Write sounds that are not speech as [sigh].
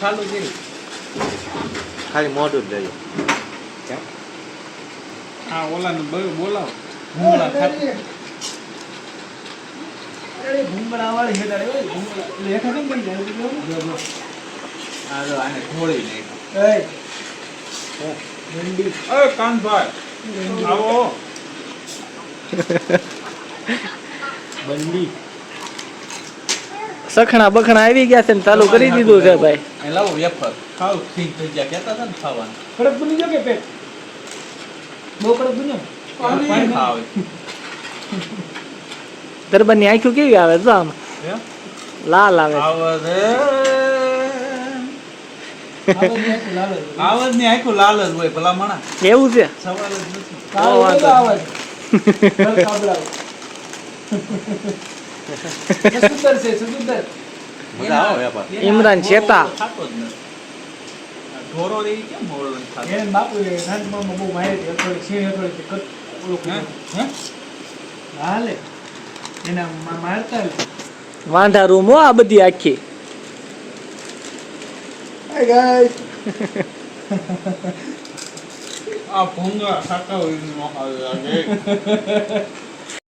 ચાલુ છે. ખાલી મોઢું જ લેજો હા ઓલાને બોલાવો. ભૂંગળા ખાતા. ભૂંગળા. વાળી હેઠળ કેમ પડી જાય? આ જો આને એય. ભીંડી. અરે કાનભાઈ આવો. બંડી. સખણા બખણા આવી ગયા છે ને ચાલુ કરી દીધું છે ભાઈ. લાવો વેફર. ખાવ ઠીક થઈ ગયા. કહેતા હતા ને ખાવાનું. કડક બની ગયો કે પેટ? બહુ કડક બન્યો? પાણી. ખાવે. ગરબાની આંખો કેવી આવે જો આમ? લાલ આવે. આવાજની આખું લાલ જ હોય. ભલા માણા એવું છે? સવાલ જ નથી. કાળો [laughs] સુંદર છે સુંદર. મજા આવે ઇમરાન ઢોરો રે કેમ મોળો નથી એને બાપુ એ નાનપણમાં બહુ મારી હતી અથોડી સીણી અથોડી કટ ઓલું હે? હાલે. એના મારતા વાંધા રૂમ આ બધી આખી. આ ભૂંગા ખાતા હોય. [laughs]